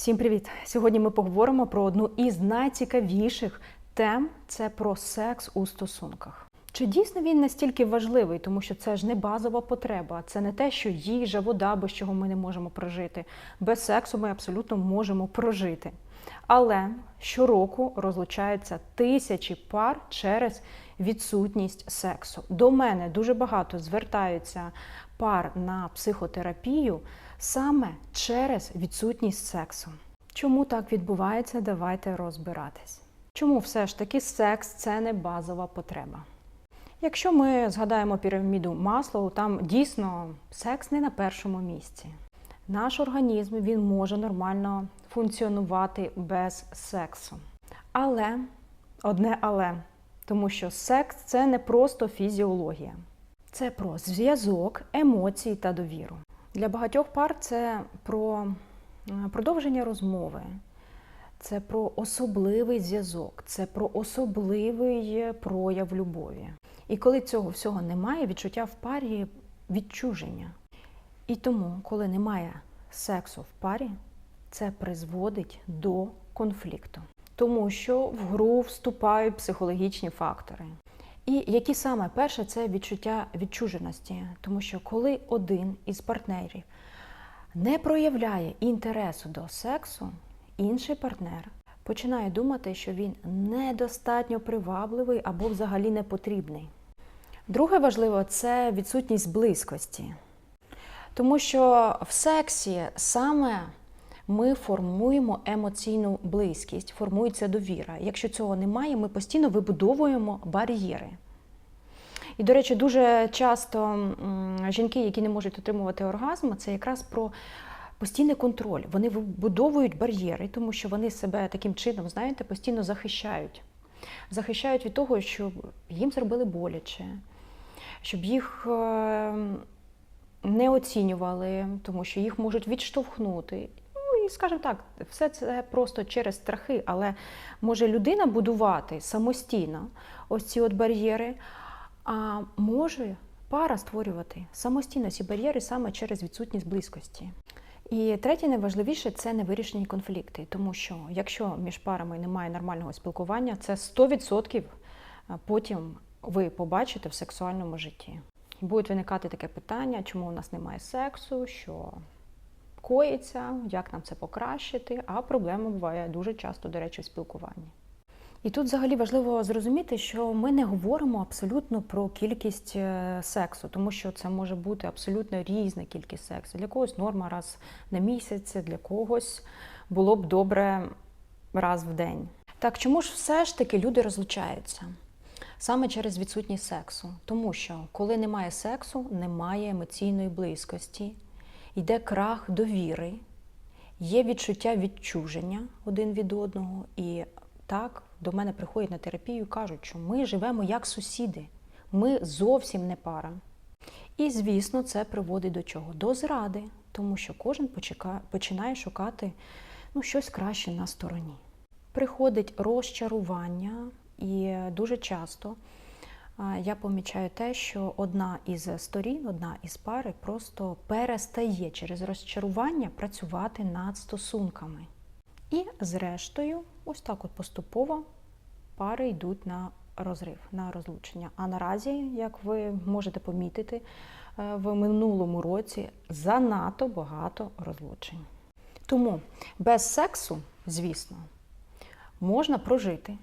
Всім привіт! Сьогодні ми поговоримо про одну із найцікавіших тем це про секс у стосунках. Чи дійсно він настільки важливий, тому що це ж не базова потреба, це не те, що їжа, вода, без чого ми не можемо прожити. Без сексу ми абсолютно можемо прожити. Але щороку розлучаються тисячі пар через відсутність сексу. До мене дуже багато звертаються пар на психотерапію саме через відсутність сексу. Чому так відбувається? Давайте розбиратись. Чому все ж таки секс це не базова потреба? Якщо ми згадаємо піраміду Маслоу, там дійсно секс не на першому місці. Наш організм він може нормально функціонувати без сексу. Але одне але, тому що секс це не просто фізіологія, це про зв'язок, емоції та довіру. Для багатьох пар це про е, продовження розмови, це про особливий зв'язок, це про особливий прояв любові. І коли цього всього немає, відчуття в парі відчуження. І тому, коли немає сексу в парі, це призводить до конфлікту, тому що в гру вступають психологічні фактори. І які саме перше це відчуття відчуженості, тому що коли один із партнерів не проявляє інтересу до сексу, інший партнер починає думати, що він недостатньо привабливий або взагалі не потрібний. Друге важливо це відсутність близькості. Тому що в сексі саме ми формуємо емоційну близькість, формується довіра. Якщо цього немає, ми постійно вибудовуємо бар'єри. І, до речі, дуже часто жінки, які не можуть отримувати оргазм, це якраз про постійний контроль. Вони вибудовують бар'єри, тому що вони себе таким чином, знаєте, постійно захищають. Захищають від того, щоб їм зробили боляче, щоб їх е, не оцінювали, тому що їх можуть відштовхнути. Скажімо так, все це просто через страхи, але може людина будувати самостійно ось ці от бар'єри, а може пара створювати самостійно ці бар'єри саме через відсутність близькості. І третє, найважливіше це невирішені конфлікти, тому що якщо між парами немає нормального спілкування, це 100% потім ви побачите в сексуальному житті. Буде виникати таке питання, чому у нас немає сексу, що коїться, як нам це покращити, а проблема буває дуже часто, до речі, в спілкуванні. І тут взагалі важливо зрозуміти, що ми не говоримо абсолютно про кількість е, сексу, тому що це може бути абсолютно різна кількість сексу. Для когось норма раз на місяць, для когось було б добре раз в день. Так чому ж все ж таки люди розлучаються? Саме через відсутність сексу. Тому що коли немає сексу, немає емоційної близькості, йде крах довіри, є відчуття відчуження один від одного. І так до мене приходять на терапію і кажуть, що ми живемо як сусіди, ми зовсім не пара. І, звісно, це приводить до чого? До зради, тому що кожен починає шукати ну, щось краще на стороні. Приходить розчарування, і дуже часто я помічаю те, що одна із сторін, одна із пари просто перестає через розчарування працювати над стосунками. І, зрештою, ось так от поступово пари йдуть на розрив, на розлучення. А наразі, як ви можете помітити, е, в минулому році занадто багато розлучень. Тому без сексу, звісно, можна прожити,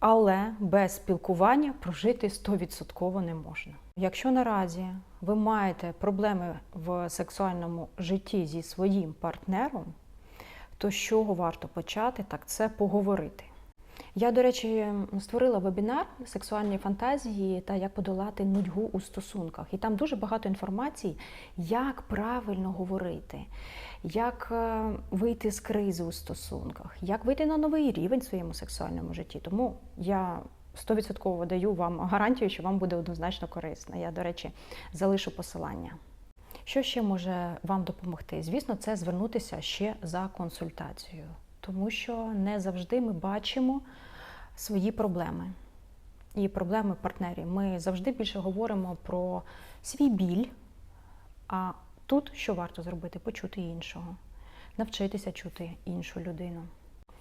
але без спілкування прожити 100% не можна. Якщо наразі ви маєте проблеми в сексуальному житті зі своїм партнером, то з чого варто почати, так це поговорити. Я, до речі, створила вебінар сексуальні фантазії та як подолати нудьгу у стосунках. І там дуже багато інформації, як правильно говорити, як е, вийти з кризи у стосунках, як вийти на новий рівень в своєму сексуальному житті. Тому я 100% даю вам гарантію, що вам буде однозначно корисно. Я, до речі, залишу посилання. Що ще може вам допомогти? Звісно, це звернутися ще за консультацією, тому що не завжди ми бачимо свої проблеми і проблеми партнерів. Ми завжди більше говоримо про свій біль, а тут що варто зробити? Почути іншого. навчитися чути іншу людину.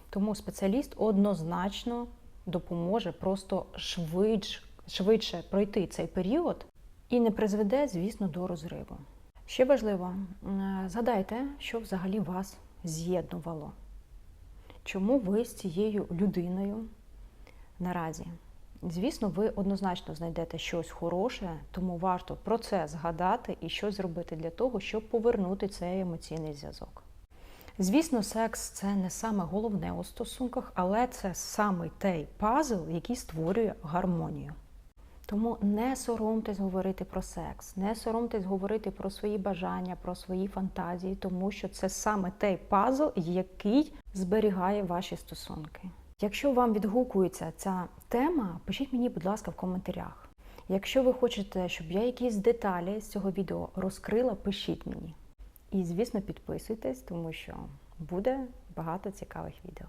Тому спеціаліст однозначно допоможе просто швидше, швидше пройти цей період і не призведе, звісно, до розриву. Ще важливо, е, згадайте, що взагалі вас з'єднувало. Чому ви з цією людиною наразі? Звісно, ви однозначно знайдете щось хороше, тому варто про це згадати і щось зробити для того, щоб повернути цей емоційний зв'язок. Звісно, секс це не саме головне у стосунках, але це саме той пазл, який створює гармонію. Тому не соромтесь говорити про секс, не соромтесь говорити про свої бажання, про свої фантазії, тому що це саме той пазл, який зберігає ваші стосунки. Якщо вам відгукується ця тема, пишіть мені, будь ласка, в коментарях. Якщо ви хочете, щоб я якісь деталі з цього відео розкрила, пишіть мені. І, звісно, підписуйтесь, тому що буде багато цікавих відео.